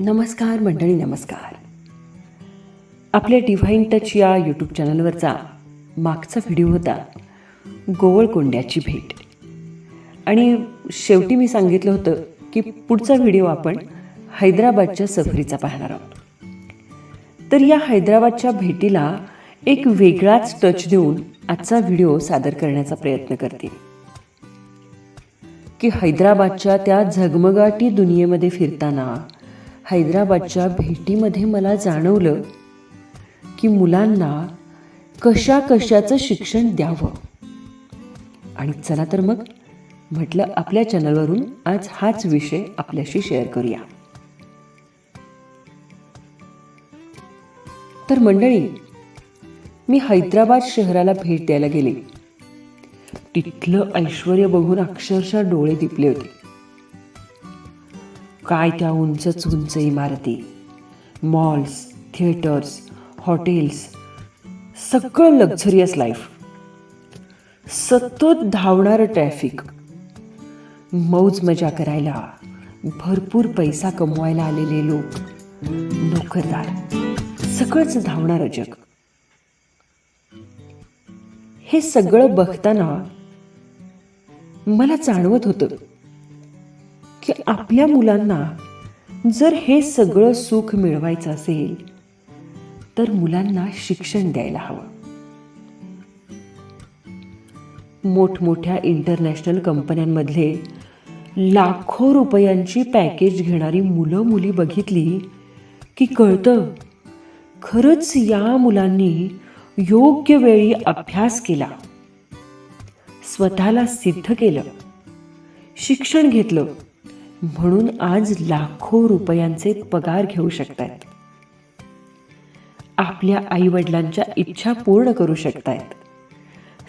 नमस्कार मंडळी नमस्कार. आपल्या डिव्हाइन टच या यूट्यूब चॅनलवरचा मागचा व्हिडिओ होता गोवळकोंड्याची भेट. आणि शेवटी मी सांगितलं होतं की पुढचा व्हिडिओ आपण हैदराबादच्या सफरीचा पाहणार आहोत. तर या हैदराबादच्या भेटीला एक वेगळाच टच देऊन आजचा व्हिडिओ सादर करण्याचा प्रयत्न करते. की हैदराबादच्या त्या झगमगाटी दुनियेमध्ये फिरताना हैदराबादच्या भेटीमध्ये मला जाणवलं की मुलांना कशा कशाचं शिक्षण द्यावं. आणि चला तर मग म्हटलं आपल्या चॅनलवरून आज हाच विषय आपल्याशी शेअर करूया. तर मंडळी मी हैदराबाद शहराला भेट द्यायला गेले. तिथलं ऐश्वर बघून अक्षरशः डोळे दिपले होते. काय त्या उंचच उंच इमारती मॉल्स थिएटर्स हॉटेल्स सगळं लक्झरियस लाईफ सतत धावणारं ट्रॅफिक मौज मजा करायला भरपूर पैसा कमवायला आलेले लोक नोकरदार. सगळंच धावणारं जग. हे सगळं बघताना मला जाणवत होतं की आपल्या मुलांना जर हे सगळं सुख मिळवायचं असेल तर मुलांना शिक्षण द्यायला हवं. मोठमोठ्या इंटरनॅशनल कंपन्यांमधले लाखो रुपयांची पॅकेज घेणारी मुलं मुली बघितली की कळतं खरंच या मुलांनी योग्य वेळी अभ्यास केला. स्वतःला सिद्ध केलं शिक्षण घेतलं म्हणून आज लाखो रुपयांचे पगार घेऊ शकतायत. आपल्या आईवडिलांच्या इच्छा पूर्ण करू शकतायत.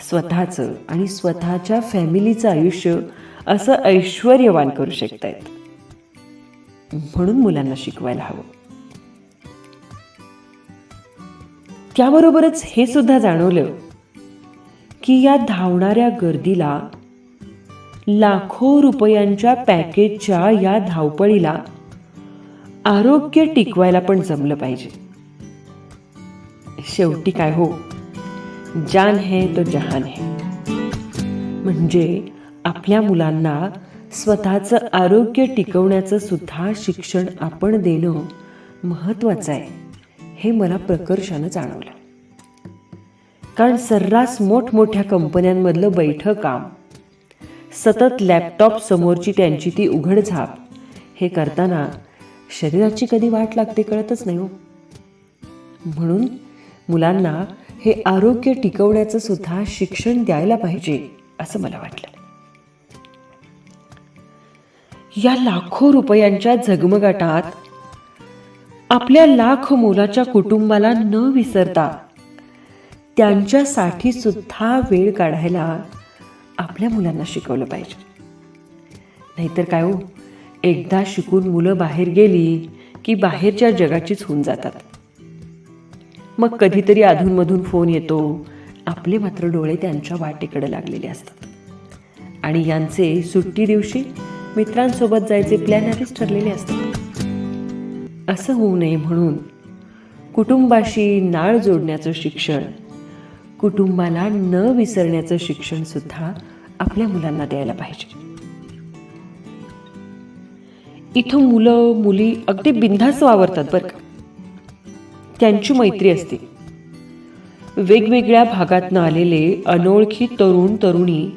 स्वतःचं आणि स्वतःच्या फॅमिलीचं आयुष्य असं ऐश्वर्यवान करू शकतायत. म्हणून मुलांना शिकवायला हवं. त्याबरोबरच हे सुद्धा जाणवलं की या धावणाऱ्या गर्दीला लाखो रुपयांच्या पॅकेजच्या या धावपळीला आरोग्य टिकवायला पण जमलं पाहिजे. शेवटी काय हो? जान है तो जहान है. म्हणजे आपल्या मुलांना स्वतःचं आरोग्य टिकवण्याचं सुद्धा शिक्षण आपण देणं महत्वाचं आहे हे मला प्रकर्षानं जाणवलं. कारण सर्रास मोठमोठ्या कंपन्यांमधलं बैठं काम सतत लॅपटॉप समोरची त्यांची ती उघड झाप हे करताना शरीराची कधी वाट लागते कळतच नाही हो. म्हणून मुलांना हे आरोग्य टिकवण्याचं सुद्धा शिक्षण द्यायला पाहिजे असं मला वाटलं. या लाखो रुपयांच्या झगमगाटात आपल्या लाख मोलाच्या कुटुंबाला न विसरता त्यांच्यासाठी सुद्धा वेळ काढायला आपल्या मुलांना शिकवलं पाहिजे. नाहीतर काय हो? एकदा शिकून मुलं बाहेर गेली की बाहेरच्या जगाचीच होऊन जातात. मग कधीतरी अधूनमधून फोन येतो. आपले मात्र डोळे त्यांच्या वाटेकडे लागलेले असतात. आणि यांचे सुट्टी दिवशी मित्रांसोबत जायचे प्लॅन आधीच ठरलेले असतात. असं होऊ नये म्हणून कुटुंबाशी नाळ जोडण्याचं शिक्षण कुटुंबाला न विसरण्याचं शिक्षण सुद्धा आपल्या मुलांना द्यायला पाहिजे. इथं मुलं मुली अगदी बिनधास्त वावरतात बरं का. त्यांची मैत्री असते. वेगवेगळ्या भागातनं आलेले अनोळखी तरुण तरुणी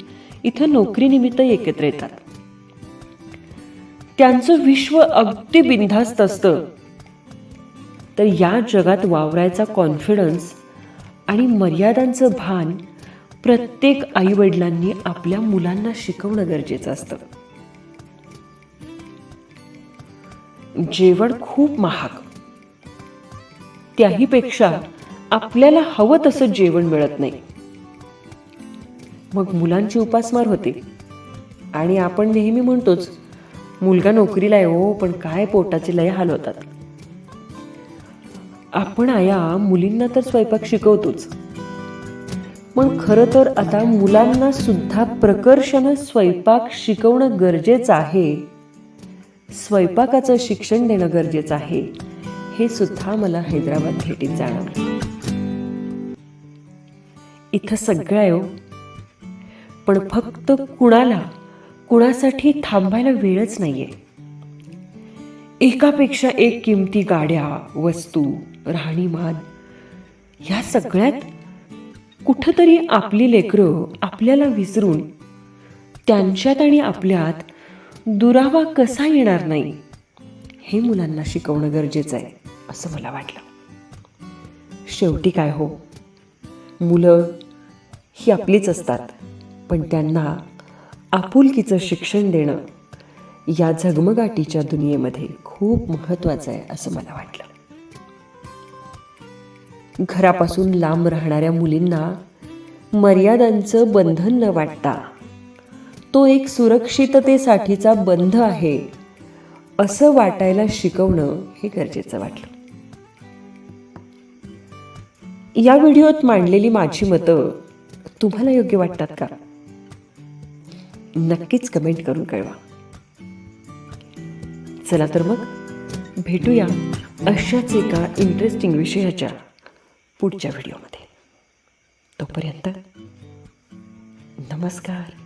इथं नोकरीनिमित्त एकत्र येतात. त्यांचं विश्व अगदी बिनधास्त असतं. तर या जगात वावरायचा कॉन्फिडन्स आणि मर्यादांचं भान प्रत्येक आईवडिलांनी आपल्या मुलांना शिकवणं गरजेचं असतं. जेवण खूप महाग. त्याही पेक्षा आपल्याला हवं तसं जेवण मिळत नाही. मग मुलांची उपासमार होते. आणि आपण नेहमी म्हणतोच मुलगा नोकरीला आहे हो, पण काय पोटाचे लय हाल होतात. आपण आया मुलींना तर स्वयंपाक शिकवतोच. पण खरं तर आता मुलांना सुद्धा प्रकर्षानं स्वयंपाक शिकवणं गरजेचं आहे. स्वयंपाकाचं शिक्षण देणं गरजेचं आहे. हे सुद्धा मला हैदराबाद भेटीत जाणवलं. इथं सगळं आहे पण फक्त कुणाला कुणासाठी थांबायला वेळच नाहीये. एकापेक्षा एक किमती गाड्या वस्तू राहणीमान ह्या सगळ्यात कुठंतरी आपली लेकरं आपल्याला विसरून त्यांच्यात आणि आपल्यात दुरावा कसा येणार नाही हे मुलांना शिकवणं गरजेचं आहे असं मला वाटलं. शेवटी काय हो? मुलं ही आपलीच असतात पण त्यांना आपुलकीचं शिक्षण देणं या झगमगाटीच्या दुनियेमध्ये खूप महत्त्वाचं आहे असं मला वाटलं. घरापासून लांब राहणाऱ्या मुलींना मर्यादांचं बंधन न वाटता तो एक सुरक्षिततेसाठीचा बंध आहे असं वाटायला शिकवणं हे गरजेचं वाटलं. या व्हिडिओत मांडलेली माझी मतं तुम्हाला योग्य वाटतात का? नक्कीच कमेंट करून कळवा. चला तर मग भेटूया अशाच एका इंटरेस्टिंग विषयाच्या पुढच्या व्हिडिओमध्ये तोपर्यंत नमस्कार.